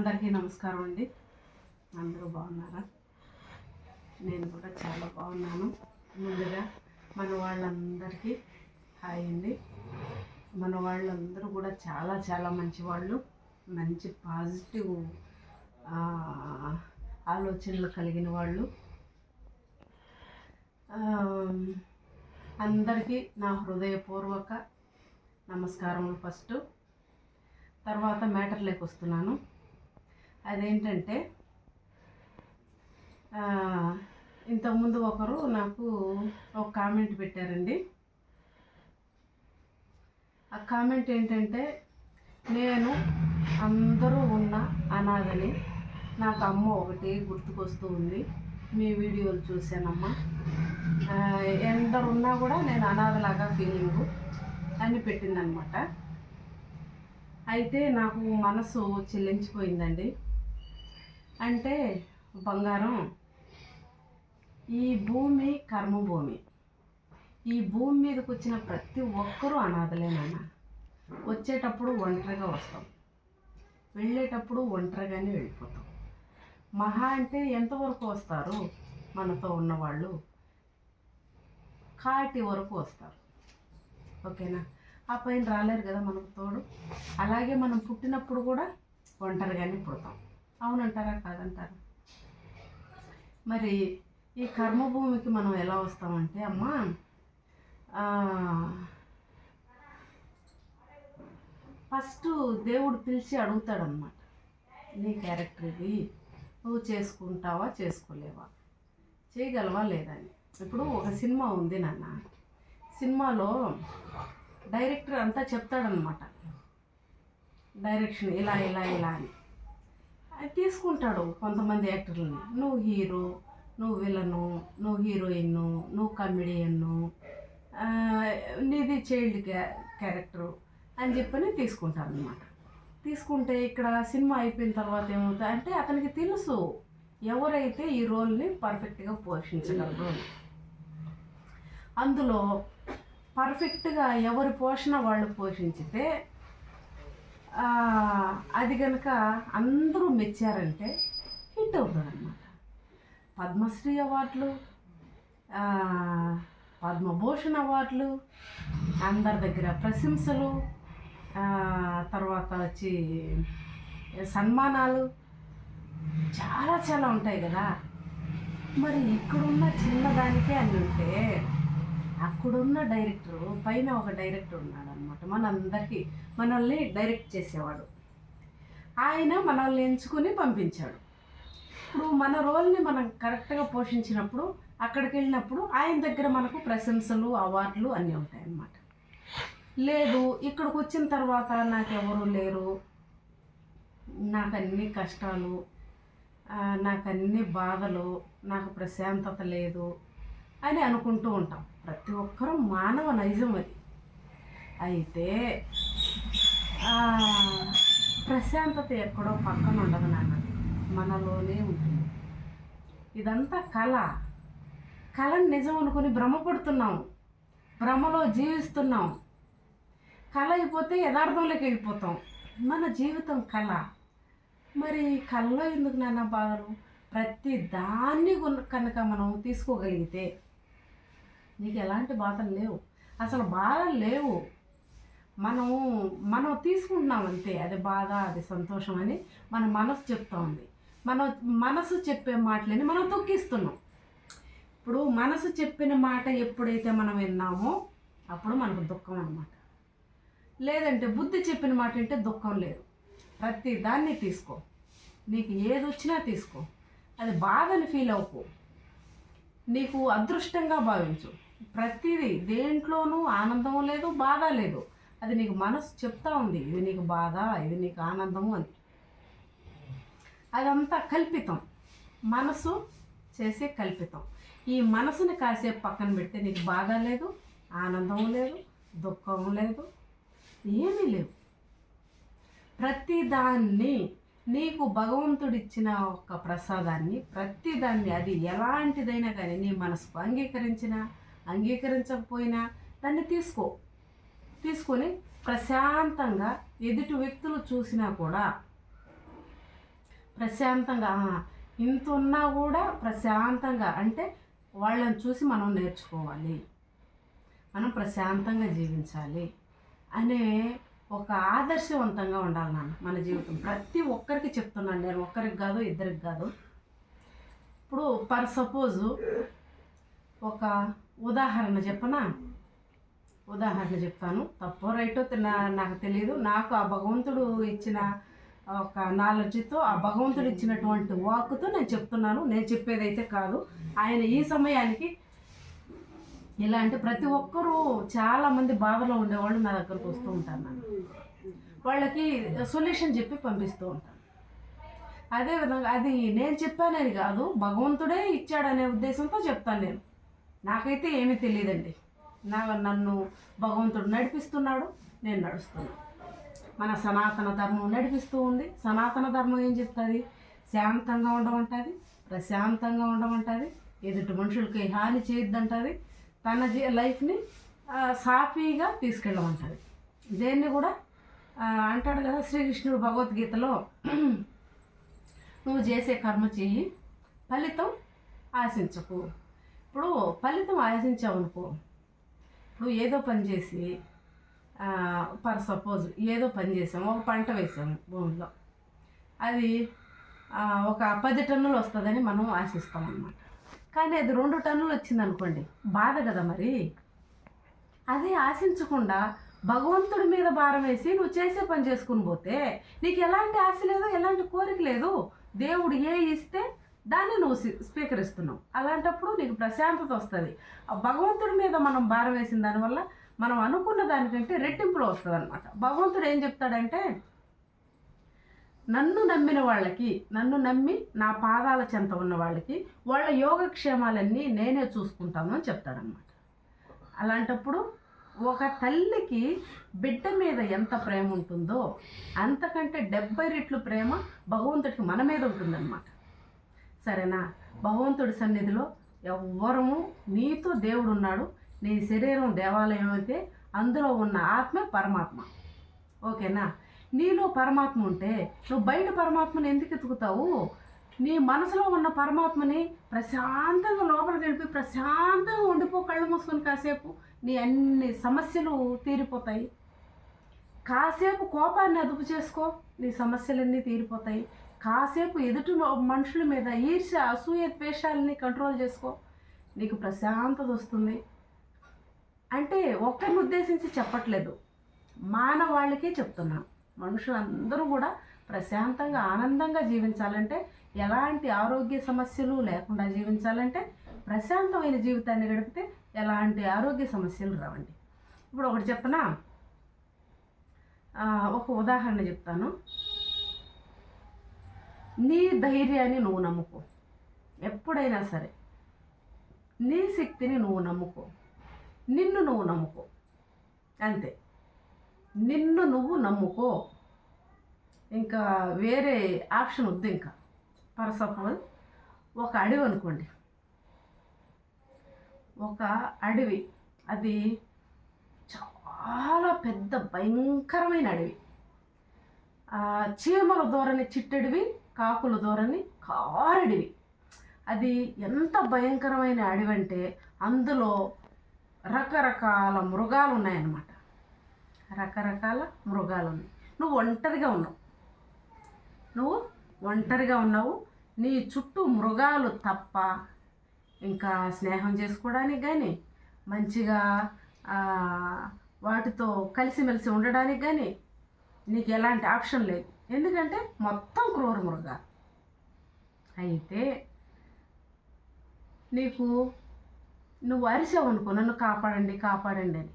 అందరికీ నమస్కారం అండి. అందరూ బాగున్నారా? నేను కూడా చాలా బాగున్నాను. ముందుగా మన వాళ్ళందరికీ హాయ్ అండి. మన వాళ్ళందరూ కూడా చాలా చాలా మంచి వాళ్ళు మంచి పాజిటివ్ ఆలోచనలు కలిగిన వాళ్ళు. అందరికీ నా హృదయపూర్వక నమస్కారములు ఫస్ట్. తర్వాత మ్యాటర్లోకి వస్తున్నాను. అదేంటంటే ఇంతకుముందు ఒకరు నాకు ఒక కామెంట్ పెట్టారండి. ఆ కామెంట్ ఏంటంటే నేను అందరూ ఉన్న అనాథని నాకు అమ్మ ఒకటి గుర్తుకొస్తూ ఉంది. మీ వీడియోలు చూశానమ్మా. ఎందరున్నా కూడా నేను అనాథలాగా ఫీలింగ్ అని పెట్టిందనమాట. అయితే నాకు మనసు చెల్లించిపోయిందండి. అంటే బంగారం. ఈ భూమి కర్మభూమి. ఈ భూమి మీదకి వచ్చిన ప్రతి ఒక్కరూ అనాథలేనన్న వచ్చేటప్పుడు ఒంటరిగా వస్తాం. వెళ్ళేటప్పుడు ఒంటరిగానే వెళ్ళిపోతాం. మహా అంటే ఎంతవరకు వస్తారు? మనతో ఉన్నవాళ్ళు కాటి వరకు వస్తారు. ఓకేనా? ఆ పైన రాలేరు కదా మనకు తోడు. అలాగే మనం పుట్టినప్పుడు కూడా ఒంటరిగానే పుడతాం. అవునంటారా? కాదంటారా? మరి ఈ కర్మభూమికి మనం ఎలా వస్తామంటే అమ్మా ఫస్ట్ దేవుడు పిలిచి అడుగుతాడనమాట నీ క్యారెక్టర్ ఇది. నువ్వు చేసుకుంటావా చేసుకోలేవా? చేయగలవా లేదా అని. ఇప్పుడు ఒక సినిమా ఉంది నాన్న. సినిమాలో డైరెక్టర్ అంతా చెప్తాడనమాట డైరెక్షన్ ఇలా ఇలా ఇలా అని. అది తీసుకుంటాడు కొంతమంది యాక్టర్లని. నువ్వు హీరో నువ్వు విలను నువ్వు హీరోయిన్ నువ్వు కమెడియన్ను నీది చైల్డ్ క్యా క్యారెక్టరు అని చెప్పని తీసుకుంటారు అనమాట తీసుకుంటే ఇక్కడ సినిమా అయిపోయిన తర్వాత ఏమవుతుంది అంటే అతనికి తెలుసు ఎవరైతే ఈ రోల్ని పర్ఫెక్ట్గా పోషించగలరు అందులో పర్ఫెక్ట్గా ఎవరి పోషణ వాళ్ళు పోషించితే అది కనుక అందరూ మెచ్చారంటే హిట్ అవుతుందన్నమాట. పద్మశ్రీ అవార్డులు పద్మభూషణ్ అవార్డులు అందరి దగ్గర ప్రశంసలు తర్వాత వచ్చి సన్మానాలు చాలా చాలా ఉంటాయి కదా. మరి ఇక్కడున్న చిన్నదానికే అన్ని ఉంటే అక్కడున్న డైరెక్టర్ పైన ఒక డైరెక్టర్ ఉన్నాడు అనమాట మనందరికీ మనల్ని డైరెక్ట్ చేసేవాడు. ఆయన మనల్ని ఎంచుకొని పంపించాడు. ఇప్పుడు మన రోల్ని మనం కరెక్ట్గా పోషించినప్పుడు అక్కడికి వెళ్ళినప్పుడు ఆయన దగ్గర మనకు ప్రశంసలు అవార్డులు అన్నీ ఉంటాయి అన్నమాట లేదు ఇక్కడికి వచ్చిన తర్వాత నాకు ఎవరు లేరు. నాకు అన్ని కష్టాలు నాకు అన్ని బాధలు నాకు ప్రశాంతత లేదు అని అనుకుంటూ ఉంటాం. ప్రతి ఒక్కరూ మానవ నైజం అది. అయితే ప్రశాంతత ఎక్కడో పక్కన ఉండదు నాన్న. మనలోనే ఉంటుంది. ఇదంతా కళ. కళను నిజం అనుకుని భ్రమపడుతున్నాం భ్రమలో జీవిస్తున్నాం. కళ అయిపోతే యథార్థంలోకి వెళ్ళిపోతాం. మన జీవితం కళ. మరి కళలో ఎందుకు నాన్న బాధలు? ప్రతి దాన్ని కనుక మనం తీసుకోగలిగితే నీకు ఎలాంటి బాధలు లేవు. అసలు బాధలు లేవు. మనం మనం తీసుకుంటున్నాం అంతే. అది బాధ అది సంతోషం అని మన మనసు చెప్తా ఉంది. మన మనసు చెప్పే మాటలని మనం తొక్కిస్తున్నాం. ఇప్పుడు మనసు చెప్పిన మాట ఎప్పుడైతే మనం విన్నామో అప్పుడు మనకు దుఃఖం అన్నమాట. లేదంటే బుద్ధి చెప్పిన మాట అంటే దుఃఖం లేదు. ప్రతి దాన్ని తీసుకో. నీకు ఏది వచ్చినా తీసుకో. అది బాధని ఫీల్ అవ్వకు. నీకు అదృష్టంగా భావించు. ప్రతిదీ దేంట్లోనూ ఆనందం లేదు బాధ లేదు. అది నీకు మనసు చెప్తా ఉంది. ఇది నీకు బాధ ఇది నీకు ఆనందము అని. అదంతా కల్పితం. మనసు చేసే కల్పితం. ఈ మనసుని కాసేపు పక్కన పెడితే నీకు బాధ లేదు ఆనందం లేదు దుఃఖం లేదు ఏమీ లేవు. ప్రతిదాన్ని నీకు భగవంతుడిచ్చిన ఒక ప్రసాదాన్ని ప్రతిదాన్ని అది ఎలాంటిదైనా కానీ నీ మనసుకు అంగీకరించినా అంగీకరించకపోయినా దాన్ని తీసుకో. తీసుకొని ప్రశాంతంగా ఎదుటి వ్యక్తులు చూసినా కూడా ప్రశాంతంగా ఇంత ఉన్నా కూడా ప్రశాంతంగా అంటే వాళ్ళని చూసి మనం నేర్చుకోవాలి. మనం ప్రశాంతంగా జీవించాలి అనే ఒక ఆదర్శవంతంగా ఉండాలి నాన్న మన జీవితం. ప్రతి ఒక్కరికి చెప్తున్నాను నేను ఒక్కరికి కాదు ఇద్దరికి కాదు. ఇప్పుడు పర్ సపోజు ఒక ఉదాహరణ చెప్పనా? ఉదాహరణ చెప్తాను. తప్పో రైటో నాకు తెలియదు నాకు ఆ భగవంతుడు ఇచ్చిన ఒక నాలెడ్జ్తో ఆ భగవంతుడు ఇచ్చినటువంటి వాక్కుతో నేను చెప్తున్నాను. నేను చెప్పేదైతే కాదు. ఆయన ఈ సమయానికి ఇలాంటి ప్రతి ఒక్కరూ చాలా మంది బాధలో ఉండేవాళ్ళు నా దగ్గరకు వస్తూ ఉంటారు నన్ను. వాళ్ళకి సొల్యూషన్ చెప్పి పంపిస్తూ ఉంటాను అదేవిధంగా అది నేను చెప్పానని కాదు భగవంతుడే ఇచ్చాడనే ఉద్దేశంతో చెప్తాను నేను. నాకైతే ఏమీ తెలియదండి. నా నన్ను భగవంతుడు నడిపిస్తున్నాడు నేను నడుస్తున్నాను. మన సనాతన ధర్మం నడిపిస్తూ ఉంది. సనాతన ధర్మం ఏం చెప్తుంది? శాంతంగా ఉండమంటుంది ప్రశాంతంగా ఉండమంటుంది ఎదుటి మనుషులకి హాని చేయొద్దంటుంది తన జీ లైఫ్ని సాఫీగా తీసుకెళ్ళమంటుంది. దేన్ని కూడా అంటాడు కదా శ్రీకృష్ణుడు భగవద్గీతలో నువ్వు చేసే కర్మ చేయి ఫలితం ఆశించకు. ఇప్పుడు ఫలితం ఆశించామనుకో ఇప్పుడు ఏదో పని చేసి పర్ సపోజ్ ఏదో పని చేసాము ఒక పంట వేసాము భూమిలో. అది ఒక పది టన్నులు వస్తుందని మనం ఆశిస్తాం అన్నమాట కానీ అది రెండు టన్నులు వచ్చింది అనుకోండి బాధ కదా మరి. అదే ఆశించకుండా భగవంతుడి మీద భారం వేసి నువ్వు చేసే పని చేసుకుని పోతే నీకు ఎలాంటి ఆశ లేదు ఎలాంటి కోరిక లేదు. దేవుడు ఏ ఇస్తే దాన్ని నువ్వు స్వీ- స్వీకరిస్తున్నావు. అలాంటప్పుడు నీకు ప్రశాంతత వస్తుంది. ఆ భగవంతుడి మీద మనం భారం వేసిన దానివల్ల మనం అనుకున్న దానికంటే రెట్టింపులో వస్తుంది అనమాట భగవంతుడు ఏం చెప్తాడంటే నన్ను నమ్మిన వాళ్ళకి నన్ను నమ్మి నా పాదాల చెంత ఉన్న వాళ్ళకి వాళ్ళ యోగక్షేమాలన్నీ నేనే చూసుకుంటాను అని చెప్తాడనమాట అలాంటప్పుడు ఒక తల్లికి బిడ్డ మీద ఎంత ప్రేమ ఉంటుందో అంతకంటే డెబ్బై రెట్లు ప్రేమ భగవంతుడికి మన మీద ఉంటుందన్నమాట. సరేనా? భగవంతుడి సన్నిధిలో ఎవ్వరము నీతో దేవుడు ఉన్నాడు నీ శరీరం దేవాలయం అయితే అందులో ఉన్న ఆత్మ పరమాత్మ. ఓకేనా? నీలో పరమాత్మ ఉంటే నువ్వు బయట పరమాత్మని ఎందుకు ఎతుకుతావు నీ మనసులో ఉన్న పరమాత్మని ప్రశాంతంగా లోపలికి వెళ్ళి ప్రశాంతంగా ఉండిపో కళ్ళు మూసుకొని కాసేపు నీ అన్ని సమస్యలు తీరిపోతాయి. కాసేపు కోపాన్ని అదుపు చేసుకో నీ సమస్యలన్నీ తీరిపోతాయి. కాసేపు ఎదుటి మనుషుల మీద ఈర్ష్య అసూయ ద్వేషాలని కంట్రోల్ చేసుకో. నీకు ప్రశాంతత వస్తుంది. అంటే ఒక్కరిని ఉద్దేశించి చెప్పట్లేదు. మానవాళ్ళకే చెప్తున్నాను మనుషులందరూ కూడా ప్రశాంతంగా ఆనందంగా జీవించాలంటే ఎలాంటి ఆరోగ్య సమస్యలు లేకుండా జీవించాలంటే ప్రశాంతమైన జీవితాన్ని గడిపితే ఎలాంటి ఆరోగ్య సమస్యలు రావండి. ఇప్పుడు ఒకటి చెప్పనా ఒక ఉదాహరణ చెప్తాను. నీ ధైర్యాన్ని నువ్వు నమ్ముకో. ఎప్పుడైనా సరే. నీ శక్తిని నువ్వు నమ్ముకో. నిన్ను నువ్వు నమ్ముకో. అంతే. నిన్ను నువ్వు నమ్ముకో. ఇంకా వేరే ఆప్షన్ వద్దు ఇంకా. ఫర్ సపోజ్ ఒక అడవి అనుకోండి. ఒక అడవి. అది చాలా పెద్ద భయంకరమైన అడవి. ఆ, చీమల దూరని చిట్టడివి కాకుల ధోరణి కారడివి. అది ఎంత భయంకరమైన అడవి అంటే అందులో రకరకాల మృగాలు ఉన్నాయన్నమాట రకరకాల మృగాలు ఉన్నాయి నువ్వు ఒంటరిగా ఉన్నావు. నువ్వు ఒంటరిగా ఉన్నావు. నీ చుట్టూ మృగాలు తప్ప ఇంకా స్నేహం చేసుకోవడానికి కానీ మంచిగా వాటితో కలిసిమెలిసి ఉండడానికి కానీ నీకు ఎలాంటి ఆప్షన్ లేదు. ఎందుకంటే మొత్తం క్రూర మృగాలు అయితే నీకు నువ్వు అరిసావు అనుకో నన్ను కాపాడండి కాపాడండి అని.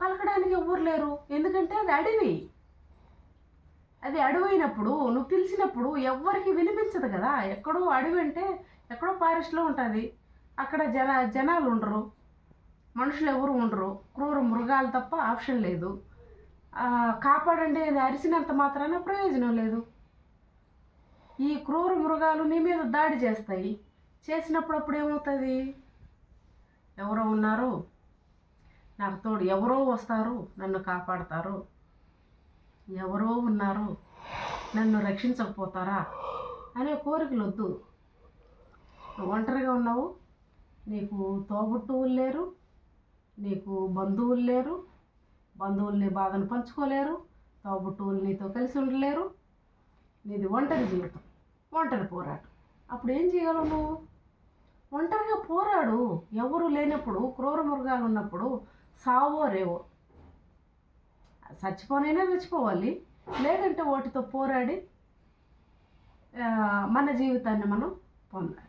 పలకడానికి ఎవ్వరు లేరు. ఎందుకంటే అది అడవి. అది అడవైనప్పుడు నువ్వు పిలిచినప్పుడు ఎవ్వరికి వినిపించదు కదా. ఎక్కడో అడవి అంటే ఎక్కడో ఫారెస్ట్లో ఉంటుంది. అక్కడ జన జనాలు ఉండరు. మనుషులు ఎవరు ఉండరు. క్రూర మృగాలు తప్ప ఆప్షన్ లేదు. కాపాడండి అని అరిసినంత మాత్రాన ప్రయోజనం లేదు. ఈ క్రూర మృగాలు నీ మీద దాడి చేస్తాయి. చేసినప్పుడు అప్పుడు ఏమవుతుంది? ఎవరో ఉన్నారు. నాకు తోడు ఎవరో వస్తారు. నన్ను కాపాడతారు. ఎవరో ఉన్నారు. నన్ను రక్షించకపోతారా? అనే కోరికలు వద్దు నువ్వు ఒంటరిగా ఉన్నావు. నీకు తోబుట్టువులు లేరు. నీకు బంధువులు లేరు. బంధువుల్ని బాధను పంచుకోలేరు తోబుట్టువులు నీతో కలిసి ఉండలేరు. నీది ఒంటరి జీవితం ఒంటరి పోరాటం. అప్పుడు ఏం చేయగలవు నువ్వు? ఒంటరిగా పోరాడు. ఎవరు లేనప్పుడు క్రూర మృగాలు ఉన్నప్పుడు సావో రేవో. చచ్చిపోనైనా చచ్చిపోవాలి. లేదంటే వాటితో పోరాడి మన జీవితాన్ని మనం పొందాలి.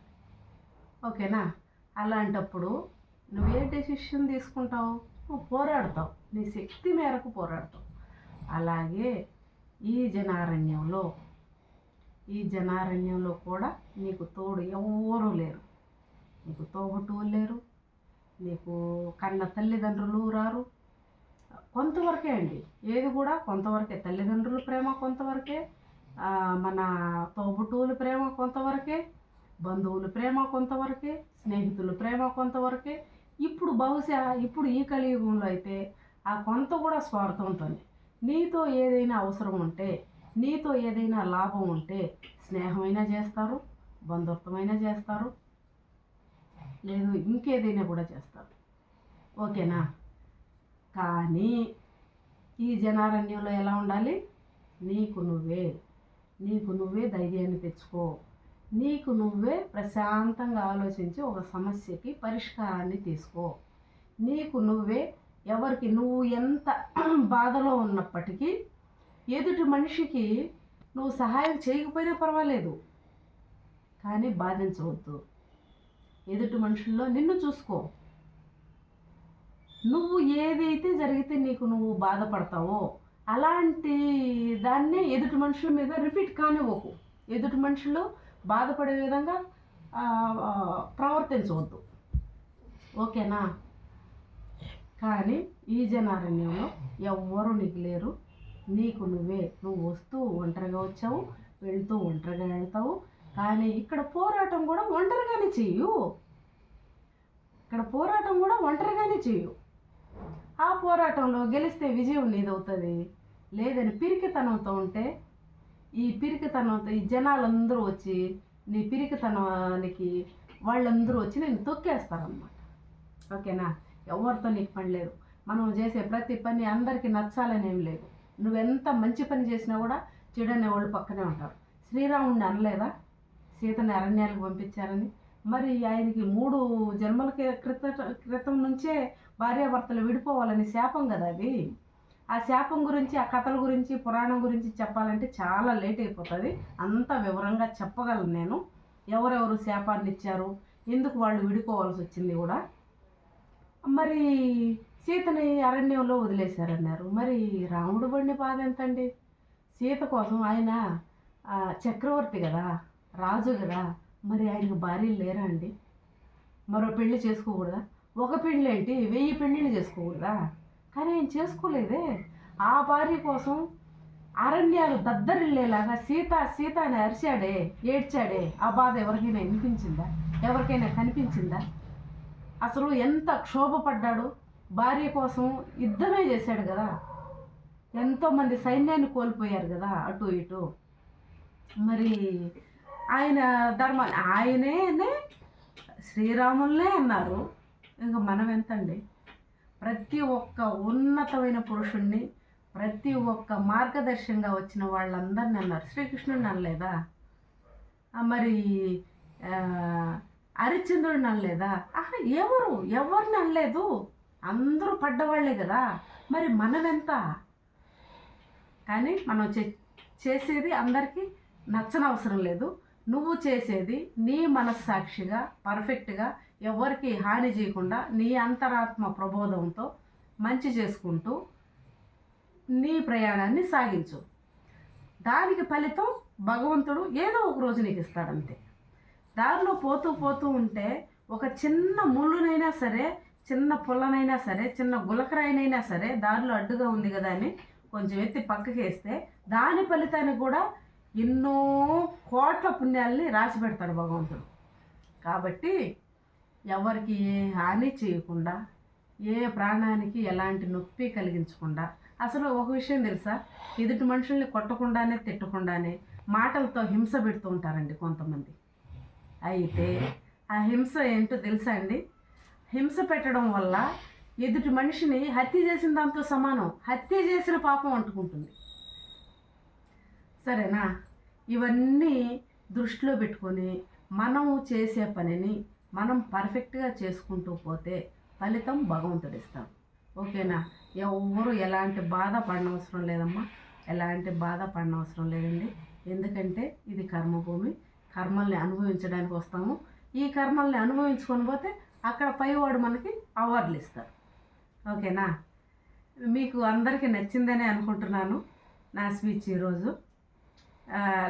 ఓకేనా? అలాంటప్పుడు నువ్వు ఏ డెసిషన్ తీసుకుంటావు? నువ్వు పోరాడతావు నీ శక్తి మేరకు పోరాడతావు అలాగే ఈ జనారణ్యంలో ఈ జనారణ్యంలో కూడా నీకు తోడు ఎవరూ లేరు. నీకు తోబుట్టువులు లేరు. నీకు కన్న తల్లిదండ్రులు రారు. కొంతవరకే అండి. ఏది కూడా కొంతవరకే. తల్లిదండ్రుల ప్రేమ కొంతవరకే. మన తోబుట్టువుల ప్రేమ కొంతవరకే. బంధువుల ప్రేమ కొంతవరకే. స్నేహితుల ప్రేమ కొంతవరకే. ఇప్పుడు బహుశా ఇప్పుడు ఈ కలియుగంలో అయితే ఆ కొంత కూడా స్వార్థంతోనే నీతో ఏదైనా అవసరం ఉంటే నీతో ఏదైనా లాభం ఉంటే స్నేహమైనా చేస్తారు బంధుత్వమైనా చేస్తారు లేదు ఇంకేదైనా కూడా చేస్తారు. ఓకేనా? కానీ ఈ జనారణ్యంలో ఎలా ఉండాలి? నీకు నువ్వే నీకు నువ్వే ధైర్యాన్ని తెచ్చుకో. నీకు నువ్వే ప్రశాంతంగా ఆలోచించి ఒక సమస్యకి పరిష్కారాన్ని తీసుకో. నీకు నువ్వే ఎవరికి నువ్వు ఎంత బాధలో ఉన్నప్పటికీ ఎదుటి మనిషికి నువ్వు సహాయం చేయకపోయినా పర్వాలేదు. కానీ బాధించవద్దు. ఎదుటి మనుషుల్లో నిన్ను చూసుకో. నువ్వు ఏదైతే జరిగితే నీకు నువ్వు బాధపడతావో అలాంటి దాన్నే ఎదుటి మనుషుల మీద రిపీట్ కానివ్వకు. ఎదుటి మనుషులు బాధపడే విధంగా ప్రవర్తించవద్దు. ఓకేనా? కానీ ఈ జనారణ్యంలో ఎవ్వరూ నీకు లేరు. నీకు నువ్వే. నువ్వు వస్తూ ఒంటరిగా వచ్చావు వెళ్తూ ఒంటరిగా వెళ్తావు. కానీ ఇక్కడ పోరాటం కూడా ఒంటరిగానే చేయు. ఇక్కడ పోరాటం కూడా ఒంటరిగానే చేయు. ఆ పోరాటంలో గెలిస్తే విజయం నీదవుతుంది. లేదని పిరికితనంతో ఉంటే ఈ పిరికితనంతో ఈ జనాలందరూ వచ్చి నీ పిరికితనానికి వాళ్ళందరూ వచ్చి నేను తొక్కేస్తారనమాట ఓకేనా? ఎవరితో నీకు పని లేదు. మనం చేసే ప్రతి పని అందరికీ నచ్చాలని ఏం లేదు. నువ్వెంత మంచి పని చేసినా కూడా చెడనే వాళ్ళు పక్కనే ఉంటారు. శ్రీరాముడిని అనలేదా? సీతని అరణ్యాలకు పంపించారని. మరి ఆయనకి మూడు జన్మల క్రిత క్రితం నుంచే భార్యాభర్తలు విడిపోవాలని శాపం కదా అది? ఆ శాపం గురించి ఆ కథల గురించి పురాణం గురించి చెప్పాలంటే చాలా లేట్ అయిపోతుంది. అంత వివరంగా చెప్పగలను నేను. ఎవరెవరు శాపాన్ని ఇచ్చారు? ఎందుకు వాళ్ళు విడిపోవాల్సి వచ్చింది కూడా? మరి సీతని అరణ్యంలో వదిలేశారన్నారు. మరి రాముడు బండి బాధ ఎంతండి? సీత కోసం ఆయన చక్రవర్తి కదా రాజు కదా మరి ఆయనకు భార్యలు లేరా అండి? మరో పెళ్ళి చేసుకోకూడదా? ఒక పెళ్ళి ఏంటి? వెయ్యి పెళ్ళిళ్ళు చేసుకోకూడదా? కానీ ఆయన చేసుకోలేదే. ఆ భార్య కోసం అరణ్యాలు దద్దరిల్లేలాగా సీత సీత అని అరిచాడే ఏడ్చాడే. ఆ బాధ ఎవరికైనా వినిపించిందా? ఎవరికైనా కనిపించిందా? అసలు ఎంత క్షోభపడ్డాడు? భార్య కోసం యుద్ధమే చేశాడు కదా. ఎంతోమంది సైన్యాన్ని కోల్పోయారు కదా అటు ఇటు. మరి ఆయన ధర్మ ఆయనేనే శ్రీరాములనే అన్నారు. ఇంకా మనం ఎంతండి? ప్రతి ఒక్క ఉన్నతమైన పురుషుణ్ణి ప్రతి ఒక్క మార్గదర్శంగా వచ్చిన వాళ్ళందరిని అన్నారు. శ్రీకృష్ణుడిని అనలేదా? మరి హరిశ్చంద్రుడిని అనలేదా? ఆహా ఎవరు? ఎవరిని అనలేదు? అందరూ పడ్డవాళ్ళే కదా. మరి మనమెంత? కానీ మనం చే- చేసేది అందరికీ నచ్చనవసరం లేదు. నువ్వు చేసేది నీ మనస్సాక్షిగా పర్ఫెక్ట్గా ఎవరికి హాని చేయకుండా నీ అంతరాత్మ ప్రబోధంతో మంచి చేసుకుంటూ నీ ప్రయాణాన్ని సాగించు. దానికి ఫలితం భగవంతుడు ఏదో ఒక రోజు నీకు ఇస్తాడంతే. దారిలో పోతూ పోతూ ఉంటే ఒక చిన్న ముళ్ళునైనా సరే చిన్న పుల్లనైనా సరే చిన్న గులకరాయినైనా సరే దారిలో అడ్డుగా ఉంది కదా అని కొంచెం ఎత్తి పక్కకి వేస్తే దాని ఫలితాన్ని కూడా ఎన్నో కోట్ల పుణ్యాల్ని రాసి పెడతాడు భగవంతుడు. కాబట్టి ఎవరికి ఏ హాని చేయకుండా ఏ ప్రాణానికి ఎలాంటి నొప్పి కలిగించకుండా. అసలు ఒక విషయం తెలుసా? ఎదుటి మనుషుల్ని కొట్టకుండానే తిట్టకుండానే మాటలతో హింస పెడుతూ ఉంటారండి కొంతమంది. అయితే ఆ హింస ఏంటో తెలుసా అండి? హింస పెట్టడం వల్ల ఎదుటి మనిషిని హత్య చేసిన దాంతో సమానం. హత్య చేసిన పాపం అంటుకుంటుంది. సరేనా? ఇవన్నీ దృష్టిలో పెట్టుకొని మనం చేసే పనిని మనం పర్ఫెక్ట్గా చేసుకుంటూ పోతే ఫలితం భగవంతుడిస్తాం ఓకేనా? ఎవరు ఎలాంటి బాధ పడనవసరం లేదమ్మా. ఎలాంటి బాధ పడనవసరం లేదండి. ఎందుకంటే ఇది కర్మభూమి. కర్మల్ని అనుభవించడానికి వస్తాము. ఈ కర్మల్ని అనుభవించుకొని పోతే అక్కడ పైవాడు మనకి అవార్డులు ఇస్తారు. ఓకేనా? మీకు అందరికీ నచ్చిందని అనుకుంటున్నాను నా స్పీచ్ ఈరోజు.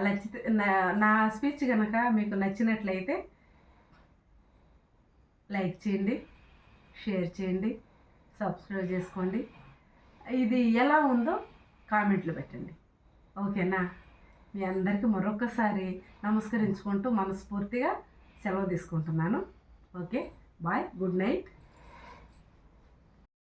నచ్చితే నా- నా స్పీచ్ కనుక మీకు నచ్చినట్లయితే లైక్ చేయండి షేర్ చేయండి సబ్స్క్రైబ్ చేసుకోండి. ఇది ఎలా ఉందో కామెంట్లు పెట్టండి. ఓకేనా? మీ అందరికీ మరొకసారి నమస్కరించుకుంటూ మనస్ఫూర్తిగా సెలవు తీసుకుంటున్నాను. ఓకే? Bye good night.